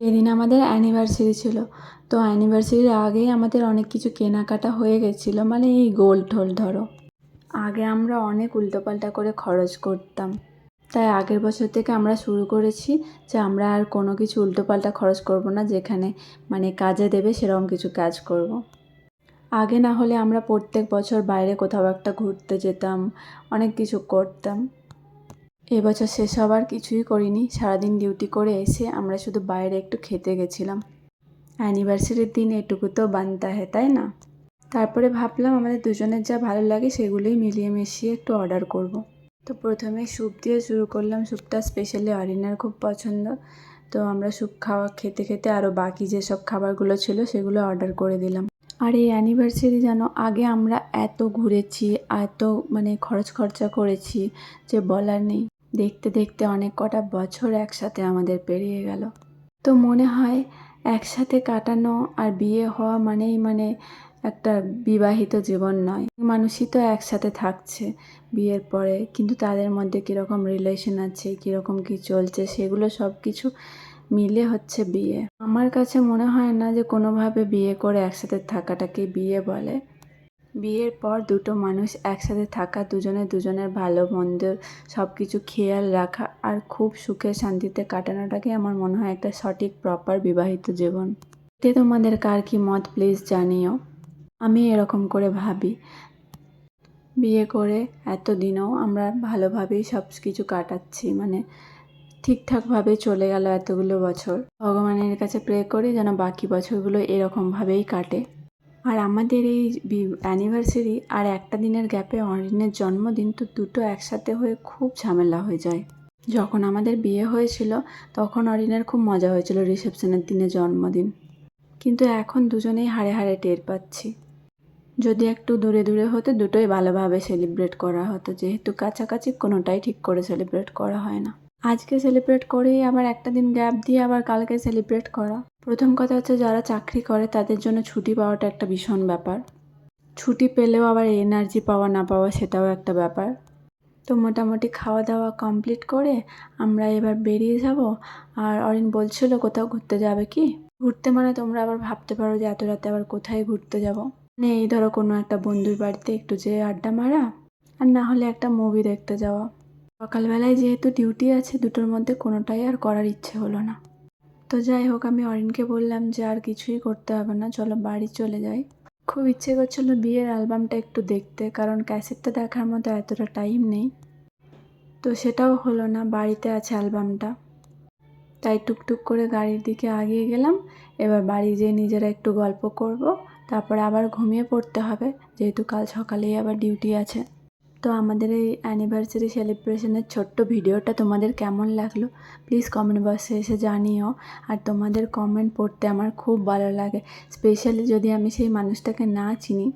এদিন আমাদের অ্যানিভার্সারি ছিল। তো অ্যানিভার্সারির আগেই আমাদের অনেক কিছু কেনাকাটা হয়ে গেছিল। মানে এই গোল্ড টোল ধরো। আগে আমরা অনেক উল্টোপাল্টা করে খরচ করতাম। তাই আগের বছর থেকে আমরা শুরু করেছি যে আমরা আর কোনো কিছু উল্টোপাল্টা খরচ করব না। যেখানে মানে কাজে দেবে সেরকম কিছু কাজ করব। আগে না হলে আমরা প্রত্যেক বছর বাইরে কোথাও একটা ঘুরতে যেতাম, অনেক কিছু করতাম। এবছর শেষ আর কিছুই করিনি। সারাদিন ডিউটি করে এসে আমরা শুধু বাইরে একটু খেতে গেছিলাম। অ্যানিভার্সারির দিন এটুকু তো বানতা হয় তাই না? তারপরে ভাবলাম আমাদের দুজনের যা ভালো লাগে সেগুলোই মিলিয়ে মিশিয়ে একটু অর্ডার করব। তো প্রথমে স্যুপ দিয়ে শুরু করলাম। স্যুপটা স্পেশালি অরিনার খুব পছন্দ। তো আমরা স্যুপ খাওয়া খেতে খেতে আরও বাকি যেসব খাবারগুলো ছিল সেগুলো অর্ডার করে দিলাম। আর এই অ্যানিভার্সারি যেন আগে আমরা এত ঘুরেছি, এত মানে খরচ খরচা করেছি যে বলার নেই। দেখতে দেখতে অনেক কটা বছর একসাথে আমাদের পেরিয়ে গেল। তো মনে হয় একসাথে কাটানো আর বিয়ে হওয়া মানেই মানে একটা বিবাহিত জীবন নয়। মানুষই তো একসাথে থাকছে বিয়ের পরে, কিন্তু তাদের মধ্যে কীরকম রিলেশন আছে, কীরকম কী চলছে, সেগুলো সব কিছু মিলে হচ্ছে বিয়ে। আমার কাছে মনে হয় না যে কোনোভাবে বিয়ে করে একসাথে থাকাটাকে বিয়ে বলে। বিয়ের পর দুটো মানুষ একসাথে থাকা, দুজনে দুজনের ভালো, মন্দ সব কিছু খেয়াল রাখা আর খুব সুখে শান্তিতে কাটানোটাকে আমার মনে হয় একটা সঠিক প্রপার বিবাহিত জীবন। এতে তোমাদের কার কি মত প্লিজ জানিও। আমি এরকম করে ভাবি। বিয়ে করে এতদিনও আমরা ভালোভাবেই সব কিছু কাটাচ্ছি মানে ঠিকঠাকভাবে চলে গেল এতগুলো বছর। ভগবানের কাছে প্রে করি যেন বাকি বছরগুলো এরকমভাবেই কাটে। আর আমাদের এই অ্যানিভার্সারি আর একটা দিনের গ্যাপে অরিনের জন্মদিন তো দুটো একসাথে হয়ে খুব ঝামেলা হয়ে যায়। যখন আমাদের বিয়ে হয়েছিল, তখন অরিনের খুব মজা হয়েছিল রিসেপশনের দিনে জন্মদিন। কিন্তু এখন দুজনেই হাড়ে হাড়ে টের পাচ্ছি। যদি একটু দূরে দূরে হতো দুটোই ভালোভাবে সেলিব্রেট করা হতো, যেহেতু কাছাকাছি কোনোটাই ঠিক করে সেলিব্রেট করা হয় না। আজকে সেলিব্রেট করেই আবার একটা দিন গ্যাপ দিয়ে আবার কালকে সেলিব্রেট করা। প্রথম কথা হচ্ছে যারা চাকরি করে, তাদের জন্য ছুটি পাওয়াটা একটা ভীষণ ব্যাপার। ছুটি পেলেও আবার এনার্জি পাওয়া না পাওয়া সেটাও একটা ব্যাপার। তো মোটামুটি খাওয়া দাওয়া কমপ্লিট করে আমরা এবার বেরিয়ে যাব। আর অরিন বলছিল, কোথাও ঘুরতে যাবে কি? ঘুরতে মানে তোমরা আবার ভাবতে পারো যে এত রাতে আবার কোথায় ঘুরতে যাব। মানে এই ধরো কোনো একটা বন্ধুর বাড়িতে একটু যেয়ে আড্ডা মারা, আর না হলে একটা মুভি দেখতে যাওয়া। সকালবেলায় যেহেতু ডিউটি আছে, দুটোর মধ্যে কোনোটাই আর করার ইচ্ছে হলো না। তো যাই হোক, আমি অরিনকে বললাম যে আর কিছুই করতে হবে না, চলো বাড়ি চলে যাই। খুব ইচ্ছে করছিল বিয়ের অ্যালবামটা একটু দেখতে, কারণ ক্যাসেটটা দেখার মতো এতটা টাইম নেই। তো সেটাও হলো না, বাড়িতে আছে অ্যালবামটা। তাই টুকটুক করে গাড়ির দিকে আগিয়ে গেলাম, এবার বাড়ি যেয়ে নিজেরা একটু গল্প করব, তারপরে আবার ঘুমিয়ে পড়তে হবে, যেহেতু কাল সকালেই আবার ডিউটি আছে। তো আমাদের এই অ্যানিভার্সারি সেলিব্রেশনের ছোট্ট ভিডিওটা তোমাদের কেমন লাগল? প্লিজ কমেন্ট বক্সে এসে জানিও। আর তোমাদের কমেন্ট পড়তে আমার খুব ভালো লাগে। স্পেশালি যদি আমি সেই মানুষটাকে না চিনি,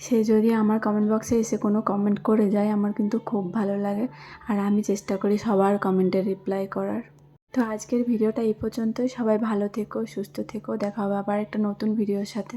সে যদি আমার কমেন্ট বক্সে এসে কোনো কমেন্ট করে যায়, আমার কিন্তু খুব ভালো লাগে। আর আমি চেষ্টা করি সবার কমেন্টে রিপ্লাই করার। তো আজকের ভিডিওটা এই পর্যন্তই। সবাই ভালো থেকো, সুস্থ থেকো। দেখা হবে আবার একটা নতুন ভিডিওর সাথে।